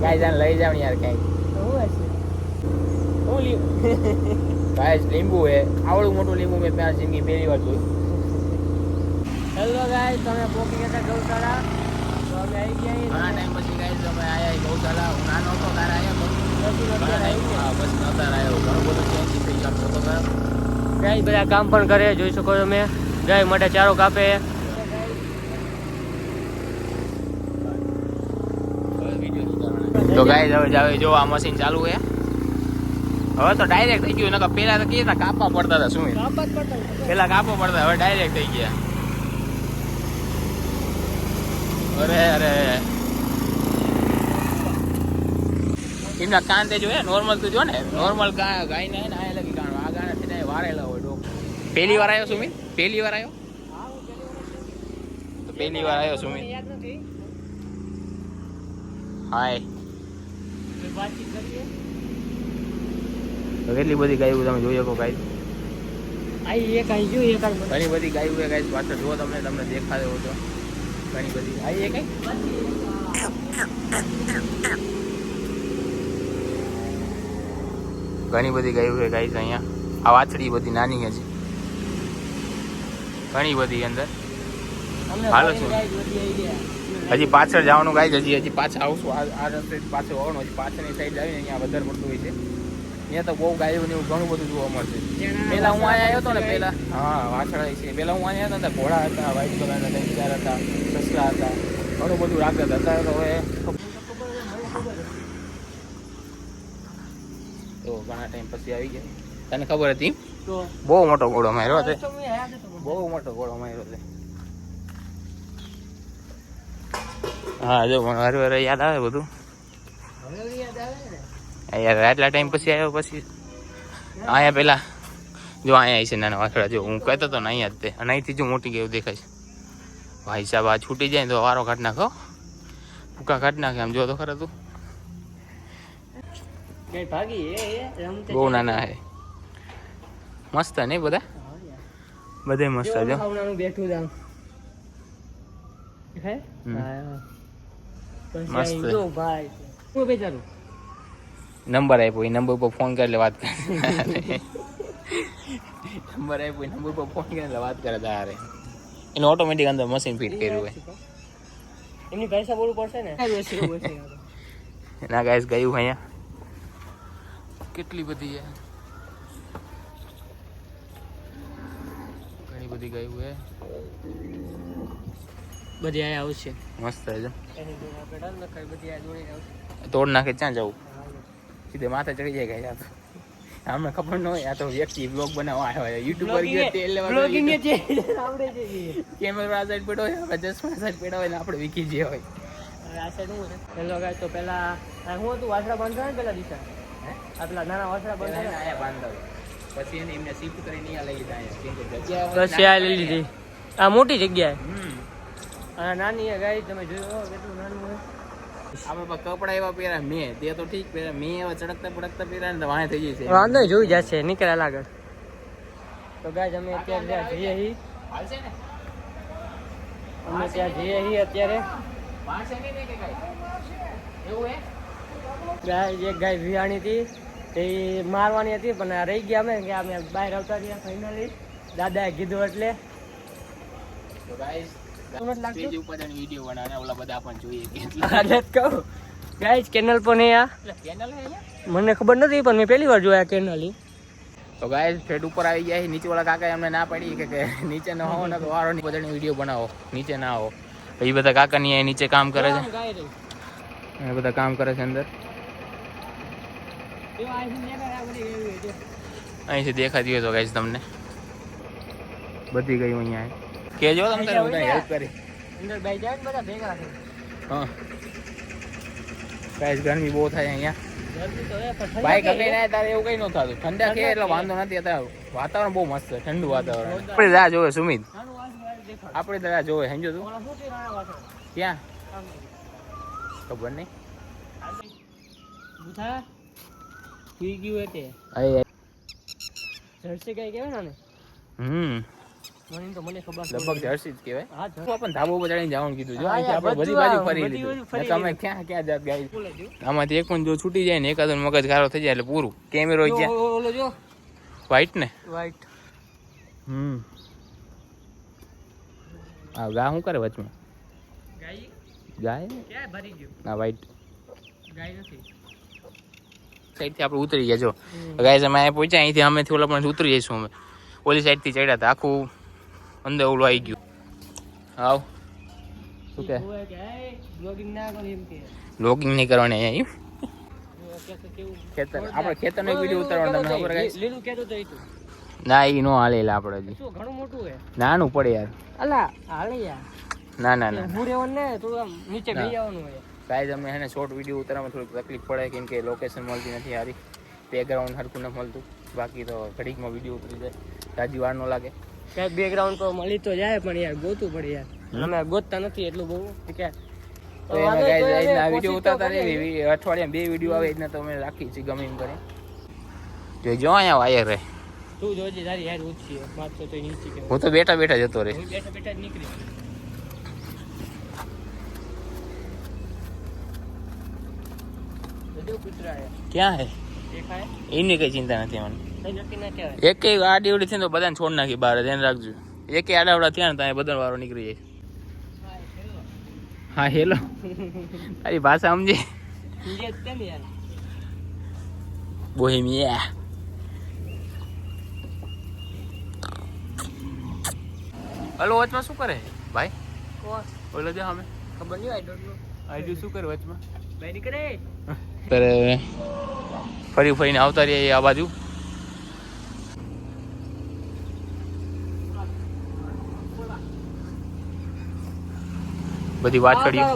ગાય જાણ લઈ જાવ યાર કઈ. હું લીધું ગાય લીંબુ હે. આવડું મોટું લીંબુ મેં ત્યાં જિંદગી પહેલી વાર જોયું. હેલો ગાઈસ તમે પોકી ગયા ગૌશાળા? તો અમે આવી ગયા ઘણા ટાઈમ પછી ગાય અમે આયા ગૌશાલા હું નાનો હતો તારે આયા અત્યારે આવી બસ નતા આવ્યો. ઘણું બધું ચેન્જ થઈ ગયું. ગાય બધા કામ પણ કરે જોઈ શકો તમે. ગાય માટે ચારો કાપે. તો ગાય હવે જાવે જો આ મશીન ચાલુ હે હવે તો ડાયરેક્ટ થઈ ગયું નકર પેલા તો કેતા કાપવા પડતા હતા શું પેલા કાપવા પડતા હવે ડાયરેક્ટ થઈ ગયા. અરે અરે એમના કાન તે જો હે નોર્મલ તો જો ને નોર્મલ ગાય ને ને આયા લગી કાન આ ગાને થી વારેલા હોય ડોક. પહેલી વાર આવ્યો સુમિત? પહેલી વાર આવ્યો તો પહેલી વાર આવ્યો સુમિત. નથી. હાય વાતચીત કરીએ. કેટલી બધી ગાયું તમે જોઈ શકો ગાય? આઈ એક આઈ જો એક આઈ ઘણી બધી ગાયું છે ગાય પાછળ જો તમને તમને દેખાડે તો. ઘણી બધી. આઈ એક ઘણી બધી ગાયું છે ગાય અહીંયા. આ વાછડી બધી નાની છે. ઘણી બધી અંદર. છો હાલો ફરીને હજી પાછળ જવાનું ગાય હજી હજી પાછા આવશું. આ રસ્તે પાછળ આવવાનું. હજી પાછળની સાઈડ આવીને અહીંયા વધારે પડતું હોય છે. અહીંયા તો બહુ ગાયો ને એવું ઘણું બધું જોવા મળશે પેલા હું અહીંયા આવ્યો હતો ને પેલા હા વાછડા છે પેલા હું અહીંયા આવ્યો હતો ને ઘોડા હતા વ્હાઈટ કલરના હતા ચાર હતા સસલા હતા. ઘણું બધું રાખતા હતા. અત્યારે તો હવે તો ઘણા ટાઈમ પછી આવી ગયા. તને ખબર હતી? બહુ મોટો ઘોડો માર્યો છે. બહુ મોટો ઘોડો માર્યો છે. હા જો પણ વારે વારે યાદ આવે બધું. આવે યાર આટલા ટાઈમ પછી આવ્યો પછી. અહીંયા પેલા જો અહીંયા છે નાના વાછડા જો હું કહેતો હતો ને અહીંયા જ તે. અને અહીંથી જો મોટી ગયું દેખાય છે. ભાઈ સાહેબ આ છૂટી જાય તો વારો કાઢ નાખો ભૂકા કાઢ નાખે આમ જો તો ખરા તું. બહુ નાના હે. મસ્ત નહીં બધા? બધે મસ્ત જો બેઠું જાઉં હે. મસ્ત. જો ભાઈ. હું બેચારું નંબર આપ્યો એ નંબર પર ફોન કરીને વાત કરે. નંબર આપ્યો એ નંબર પર ફોન કરીને વાત કરે તારે. એને ઓટોમેટિક અંદર મશીન ફિટ કર્યું હોય. એમની પૈસા બોલવું પડશે ને? ના ગાઈસ ગયું અહીંયા. કેટલી બધી છે? ઘણી બધી ગયું હે બધી આયા આવશે મસ્ત છે જો. એની જોડે આપણે ડન નખાય બધી આ જોડે આવશે તોડ નાખે ક્યાં જવું? સીધે માથે ચડી જાય ગયા તો. અમને ખબર ન હોય આ તો વ્યક્તિ બ્લોગ બનાવવા આવ્યો હોય. યુટ્યુબ પર ગયો તેલ લેવા બ્લોગિંગ છે આવડે છે કેમેરા આ સાઈડ પડ્યો હોય આપણે ચશ્મા સાઈડ પડ્યો હોય ને આપણે વીકી જે હોય. આ સાઈડ શું છે? પેલો ગાય તો પેલા હું હતું વાસડા બાંધતા ને પેલા દિશા? આ પેલા નાના વાસડા બાંધતા આયા બાંધતા. પછી એને એમને શિફ્ટ કરીને અહીંયા લઈ લીધા અહીંયા. કે જગ્યા પછી આ લઈ લીધી. આ મોટી જગ્યાએ હમ. આ નાની ગાય તમે જોયો કેટલું નાનું હોય. આપણે કપડા એવા પહેર્યા મેં તે તો ઠીક પહેર્યા. મેં એવા ચડકતા પડકતા પહેર્યા ને તો વાંહે થઈ જશે વાંધો જોઈ જશે નીકળ્યા આગળ તો ગાય અમે અત્યારે ત્યાં જઈએ અમે ત્યાં જઈએ છીએ અત્યારે. ગાય? એક ગાય વિયાણી હતી. તે મારવાની હતી પણ રહી ગયા અમે કે અમે બહાર આવતા રહ્યા ફાઇનલી દાદાએ કીધું એટલે. તો ગાઈસ ઉપર વીડિયો બનાવે ઓલા બધા પણ જોઈએ કહું. કેનલ આ. મને ખબર નથી પણ મેં પહેલી વાર જોયા કેનલ તો ગાઈસ ફેટ ઉપર આવી ગયા નીચે વાળા કાકા એમને ના પડી કે નીચે ન હો ને તો વારો ની બધાની વીડિયો બનાવો. નીચે ના આવો. એ બધા કાકા ની નીચે કામ કરે છે. એ બધા કામ કરે છે અંદર. અહીંથી દેખાતી હોય તો ગાઈસ તમને. બધી ગયું અહીંયા. કેજો તમે. બધાને હેલ્પ કરી. અંદર બાઈ જાય ને બધા ભેગા છે હા. ગાઈસ ગરમી બહુ થાય અહીંયા. ભાઈ કેવી ના તારે એવું કઈ ન થતું. ઠંડા કે એટલે વાંધો નથી અત્યારે. વાતાવરણ બહુ મસ્ત છે ઠંડુ વાતાવરણ આપણે રાહ જોવે સુમિત. આપણે તો રાહ જોવે સમજો તું. છે? ક્યાં? ખબર નહીં. સુઈ ગયું એટલે જર્સી ગાય કહેવાય ને હમ. મને તો મને ખબર લગભગ જર્સી જ કહેવાય. હા પણ ધાબો ઉપર ચડીને જવાનું કીધું જો અહીંથી આપણે બધી બાજુ ફરી લીધું. લીધું. ક્યાં ક્યાં જાત ગાઈ આમાંથી એક પણ જો છૂટી જાય ને એકાદ મગજ ગારો થઈ જાય એટલે પૂરું. કેમેરો જો, જ્યાં ઓલો જો. વ્હાઈટ ને? વ્હાઈટ હમ. આ ગા શું કરે વચમાં? ગાય? ગાય? ક્યાં ભરી ગયું? ના વ્હાઈટ ગાય નથી. સાઈડથી આપણે ઉતરી ગયા જો. ગાય અમે પહોંચ્યા અહીંથી અમે ઓલા પણ ઉતરી જઈશું અમે. ઓલી સાઈડથી ચડ્યા હતા. આખું અંદર ઓલું આવી ગયું. આવ શું કે? બ્લોગિંગ એમ નહીં કરવાની કેવું ખેતર આપણે ખેતરનો વીડિયો ઉતારવાનો ના એ નો હાલે આપણે મોટું હે નાનું પડે યાર. અલા ના ના. ના. હું રહેવાનું ને શોર્ટ વીડિયો ઉતારવામાં થોડીક તકલીફ પડે, કેમ કે લોકેશન મળતી નથી સારી બેકગ્રાઉન્ડ હરખું ન મળતું. બાકી તો ઘડીકમાં વીડિયો ઉતરી જાય. તાજી વાર ન લાગે. કઈ બેકગ્રાઉન્ડ તો મળી તો જાય પણ યાર ગોતું પડે યાર? અમે ગોતતા નથી એટલું બહુ. કે તો એમાં ગાઈઝ આજના વીડિયો ઉતારતા રહી અઠવાડિયા બે વીડિયો આવે એના તો અમે રાખી છે ગમે એમ કરે જોઈજો અહીંયા વાયર રહે. તું જોજે તારી યાર ઊંચી છે. મારતો તો નીચી કે હું તો બેઠા બેઠા જતો રહે. હું બેઠા બેઠા નીકળી બધું કૂતરા હે ક્યાં હે? દેખાય? એની કઈ ચિંતા નથી મને. એક આડી ઉડી થઈને તો બધાને છોડ નાખી બહાર ધ્યાન રાખજો. એક આડાવડા થયા ને ત્યાં બધા વારો નીકળી જાય. હા હેલો. તારી ભાષા સમજે? જ બોહેમિયા. હલો વચમાં શું કરે? ભાઈ? બોલો દે અમે ખબર નહીં આઈ ડોન્ટ નો આઈડી શું કરે વચમાં? ભાઈ નીકળે. ફરી ફરીને આવતા રહીએ આ બાજુ. બધી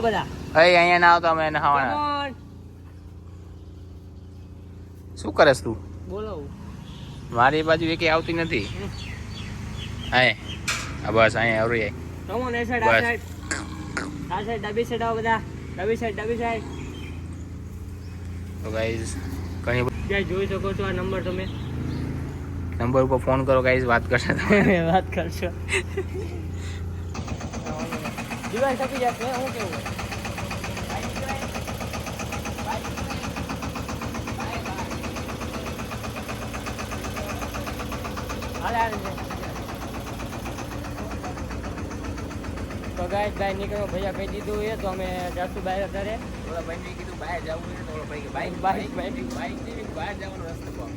બધા. અય અહીંયા ના આવતા અમે Come શું કરેસ તું? બોલો. મારી બાજુ એકે આવતી નથી. આય. આ બસ અહીંયા આવરી આય on, એ side, આ side. આ side, ડાબી આવો બધા. ડાબી side, ડાબી side. તો ગાઈઝ ઘણી બધી જોઈ શકો છો આ નંબર તમે. નંબર ઉપર ફોન કરો ગાઈઝ વાત કરશે. તમે વાત કરશો. દિવાલ થકી જશે હું કેવું તો ગાય ભાઈ નીકળો ભૈયા કહી દીધું એ તો અમે જાસુ બહાર અત્યારે ઓલા ભાઈને કીધું બહાર જવું છે તો ભાઈ બાઈક બાઈક, બાઈક બાઈક બહાર જવાનો રસ્તો કહો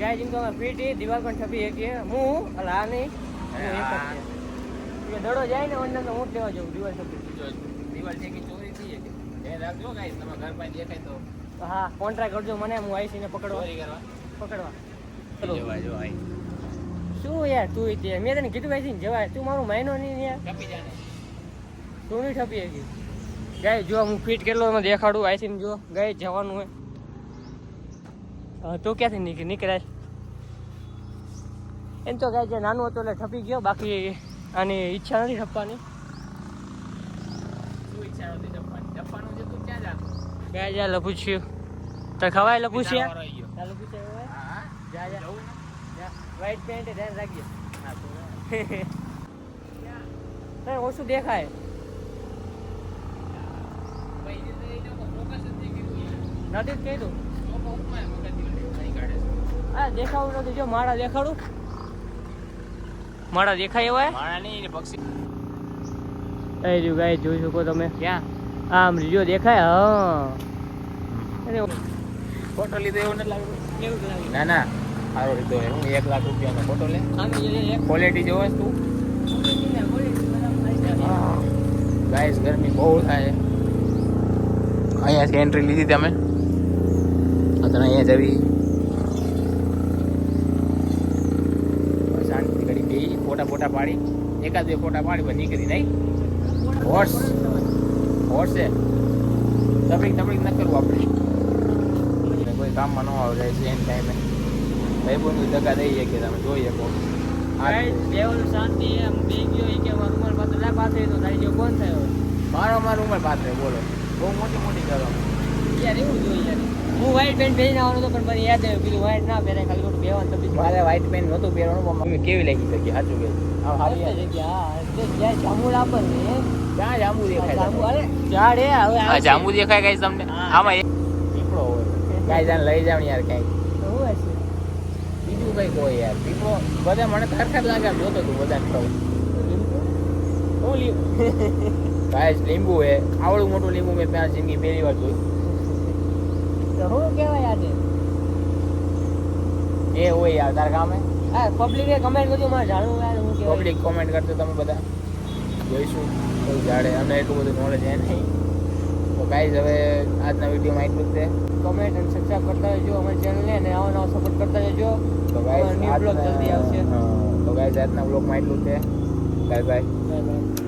ગાય જેમ તો અમે પીટી દિવાલ પણ છપી શકીએ હું અલા નહીં. એ દડો જાય ને અંદર તો હું લેવા જાઉં દિવાલ છપી જો દિવાલ છે કે ચોરી થઈ છે એ રાખજો ગાઈસ તમે ઘર પાસે દેખાય તો. હા કોન્ટ્રાક્ટ કરજો મને હું આઈસી ને પકડવા. ચોરી કરવા. પકડવા. જવા જો આઈ. શું યાર તું તે મેં તને કીધું ભાઈ જવાય. તું મારું મહિનો નહીં યાર. કપી જાને. તું નહીં ઠપી હતી ગાય જો હું ફીટ કેટલો એમાં દેખાડું આઈસીને જો. ગાય જવાનું હોય. તું ક્યાંથી નીકળી નીકળાય? એમ તો ગાય જે નાનું હતું એટલે ઠપી ગયો બાકી આની ઈચ્છા નથી શું ઈચ્છા છે તું ક્યાં જાતો જા તો ખવાય વારો આવી ચાલો પૂછે હા જા જા. જવું ને? જા. વ્હાઈટ પેન્ટ ધ્યાન રાખજે. હા તો ઓછું દેખાય. નથી જ કીધું છે. હા દેખાવું નથી. જો મારા દેખાડું. માળા દેખાય એવા? માળા નહીં પક્ષી. એ રહ્યું ગાય જોઈ શકો તમે. ક્યાં? આમ રીજો દેખાય હા. ફોટો લીધો એવું નથી લાગ્યું. કેવું ના ના. સારો લીધો હે. હું એક લાખ રૂપિયાનો ફોટો લે. ક્વોલિટી જોવે તું. ગાઈસ ગરમી બહુ થાય. અહીંયાથી એન્ટ્રી લીધી તમે. અત્યારે અહીંયા જવી શાંતિ કરી બે ફોટા પાડી. એકાદ બે ફોટા પાડી પણ નીકળી નહીં હોર્સ હોર્સ છે તબડીક તબડીક ન કરવું આપણે. કોઈ કામમાં ન આવે જાય છે એમ ટાઈમે ભાઈ બોનું દગા દઈ કે તમે જોઈ શકો. દેવલ શાંતિ એમ. બે ગયો કે મારું ઉંમર પાછળ લા તો તારી જો કોણ થયો? મારો મારો ઉમર પાત્ર બોલો. બહુ મોટી મોટી કરો. યાર એવું જોઈએ. યાર હું વ્હાઈટ પેન્ટ પહેરીને આવવાનો હતો પણ મને યાદ આવ્યું કીધું વ્હાઈટ ના પહેરે ખાલી ખોટું બેવાનું તબીજ મારે વ્હાઈટ પેન્ટ નહોતું પહેરવાનું પણ મમ્મી કેવી લાગી જગ્યા સાચું કે હારી જગ્યા જ્યાં જામુલ પર ને ક્યાં જાંબુ દેખાય જાંબુ અરે ઝાડ હવે આ. જાંબુ દેખાય ગાઈસ તમને? આમાં એક પીપળો હોય. ગાઈસ આને લઈ જાવ યાર કઈ. હશે? બીજું કઈ કોઈ યાર. પીપળો બધા મને ખરખર જ લાગે જોતો તું બધાને કહું હું લીંબુ? ગાઈસ લીંબુ હે. આવડું મોટું લીંબુ મેં ત્યાં જિંદગી પહેલી વાર જોયું. તો હું કહેવાય આજે? એ હોય યાર તારા ગામે? હા પબ્લિકે કમેન્ટ કર્યું મારે જાણવું યાર હું કહેવાય. પબ્લિક કમેન્ટ કરતો તમે બધા. જોઈશું કોઈ જાડે અમને એટલું બધું નોલેજ હે નહીં. તો ગાઈઝ હવે આજના વિડીયોમાં એટલું જ છે. કમેન્ટ અને સબસ્ક્રાઇબ કરતા રહેજો અમારી ચેનલને અને આવો નવો સપોર્ટ કરતા રહેજો. તો ગાઈઝ ન્યૂ બ્લોગ જલ્દી આવશે. તો ગાઈઝ આજના બ્લોગમાં એટલું છે. Bye bye bye bye